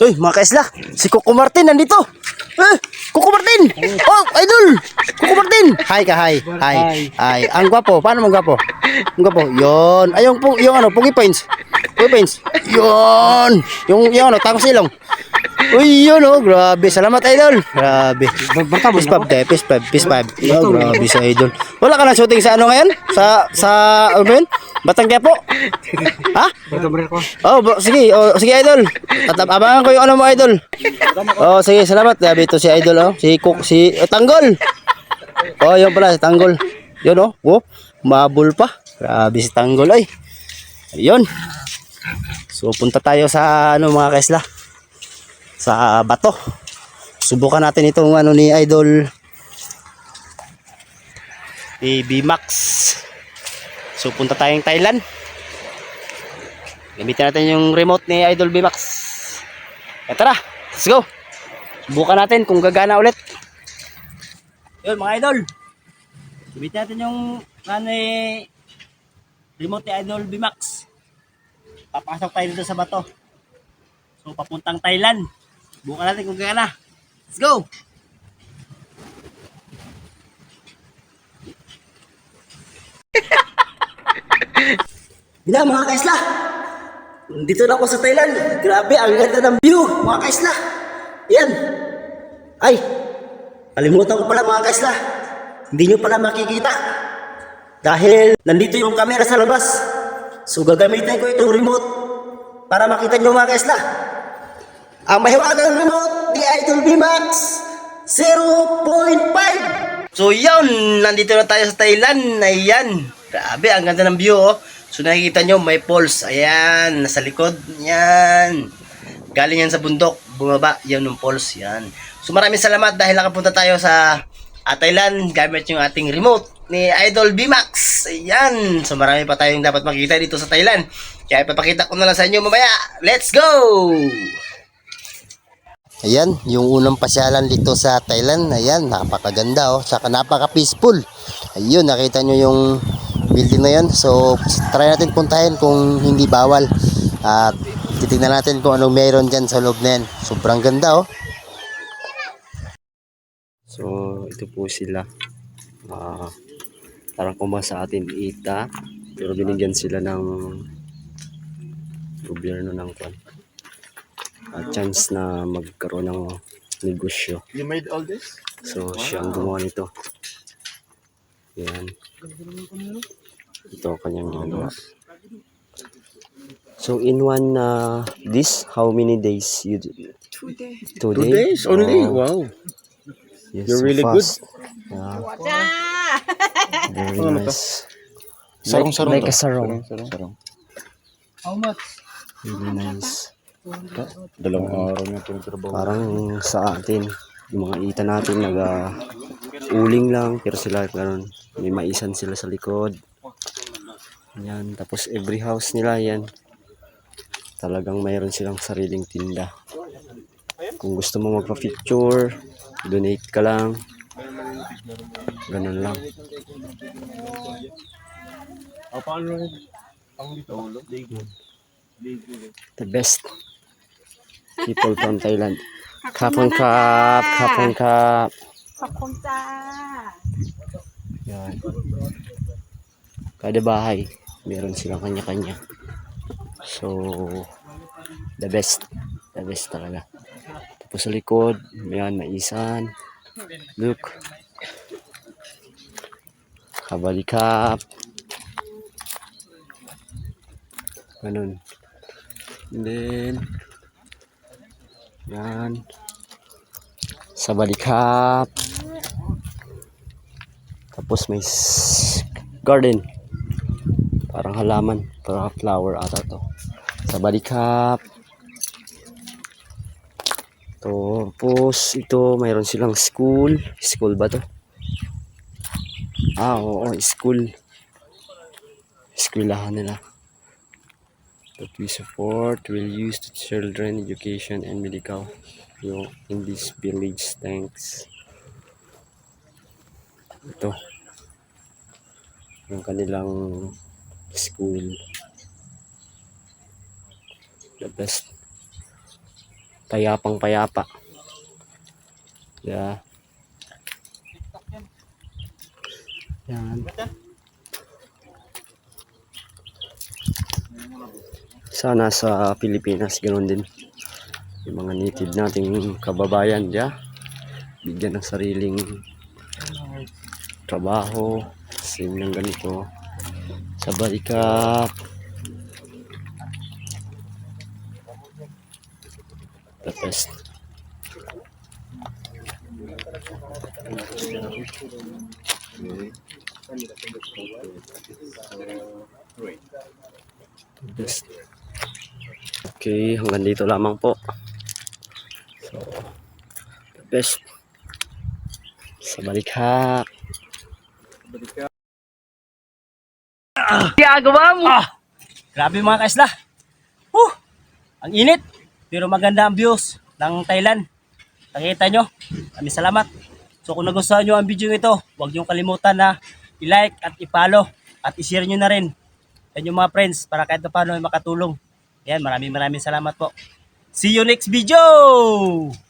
Uy, mga kaisla, si Coco Martin nandito. Eh, Coco Martin! Oh, idol! Coco Martin! Hi ka, hi. Hi. Hi. Ang gwapo, paano mong gwapo? Ang gwapo. Yon. Ay, yung, yung ano, Pugi Points. Pugi Points. Yon. Yung, yung ano, tangos ilong. Uy, yun oh, grabe. Salamat, idol. Grabe. Peace pub, te. Peace pub, peace pub. Oh, grabe sa idol. Wala ka na shooting sa ano ngayon? Sa, sa, ano yun? Batang Quiapo? Ha? Oh, sige, oh, sige idol. At abangan ko yung ano mo idol. Oh, sige, salamat. Grabe ito si idol oh. Si Cook, si oh, Tanggol. Oh, yun pala si Tanggol. Yun oh. Oh, mabul pa. Grabe si Tanggol ay. Ayun. So punta tayo sa ano mga kaisla. Sa bato. Subukan natin itong ano ni idol ni B-Max. So punta tayong Thailand. Gamitin natin yung remote ni Idol B-Max. E tara, let's go. Subukan natin kung gagana ulit. Yun mga idol. Gamitin natin yung ano eh, remote ni Idol B-Max. Papasok tayo dito sa bato. So papuntang Thailand. Subukan natin kung gagana. Let's go. Bila mga kaisla. Dito na ako sa Thailand. Grabe, ang ganda ng view, mga kaisla. Yan. Ay, kalimutan ko pala mga kaisla. Hindi nyo pala makikita. Dahil nandito yung camera sa labas. So gagamitin ko itong remote para makita nyo mga kaisla. Ang mahiwagang remote ni Idol B-Max 0.5 So yun, nandito na tayo sa Thailand. Ayan. Grabe, ang ganda ng view oh. So nakikita nyo, may falls. Ayan, nasa likod. Yan. Galing yan sa bundok. Bumaba, yan yung falls. Yan. So maraming salamat dahil nakapunta tayo sa ah, Thailand gamit yung ating remote ni Idol B-Max. Ayan. So marami pa tayong dapat makikita dito sa Thailand. Kaya ipapakita ko na lang sa inyo mamaya. Let's go! Ayan, yung unang pasyalan dito sa Thailand, ayan, napakaganda oh, saka napaka-peaceful. Ayun, nakita nyo yung building na yan. So, try natin puntahin kung hindi bawal. At titignan natin kung anong meron dyan sa loob na yan. Sobrang ganda oh. So, ito po sila. Ah, parang kuma sa atin ita. Pero binigyan sila ng gobyerno ng kwan. Ah, chance na magkaroon ng negosyo. You made all this? So, siya ang gumawa nito. Yan. Ito kanyang ginagawa. So, in one uh, this, how many days you do? Two days. Two, Two days only? Oh, Wow. yes, You're so really good. fast. Yeah. Very nice. Sarong-sarong Like to. a sarong. Sarong. Very nice. Dalawang araw na pinagtrabaho. Parang sa atin, yung mga ita natin nag uling lang, pero sila ganun. May maisan sila sa likod. Yan, tapos every house nila yan. Talagang mayroon silang sariling tinda. Kung gusto mo magpa-picture, donate ka lang. Ganun lang. The best people from Thailand. Kapon kap, kapon kap. ขอบคุณจ้า Yan. Kada bahay, meron silang kanya-kanya. So, the best. The best talaga. Tapos sa likod, yan, maisan. Look. Kabalikap. Ganun. And then, yan. Sa balikap. Tapos may garden. Parang halaman. Parang flower ata to. Sa balikap. Tapos ito mayroon silang school. School ba to? Ah, oo, school. Eskwelahan nila. That we support will use to children education and medical you in this village. Thanks. Ito. Yung kanilang school. The best. payapang payapa. Yeah. Yan. Sana sa Pilipinas ganoon din. Yung mga native nating kababayan diya bigyan ng sariling trabaho same ng ganito. Sa balikat the best best okay hanggang dito lamang po so the best sa balikat Ginagawa mo! Ah, grabe mga kaisla. Huh, ang init. Pero maganda ang views ng Thailand. Nakita nyo. Kami salamat. So kung nagustuhan nyo ang video ito, huwag nyo kalimutan na i-like at i-follow at i-share nyo na rin sa inyong mga friends para kahit paano ay makatulong. Yan, maraming maraming salamat po. See you next video!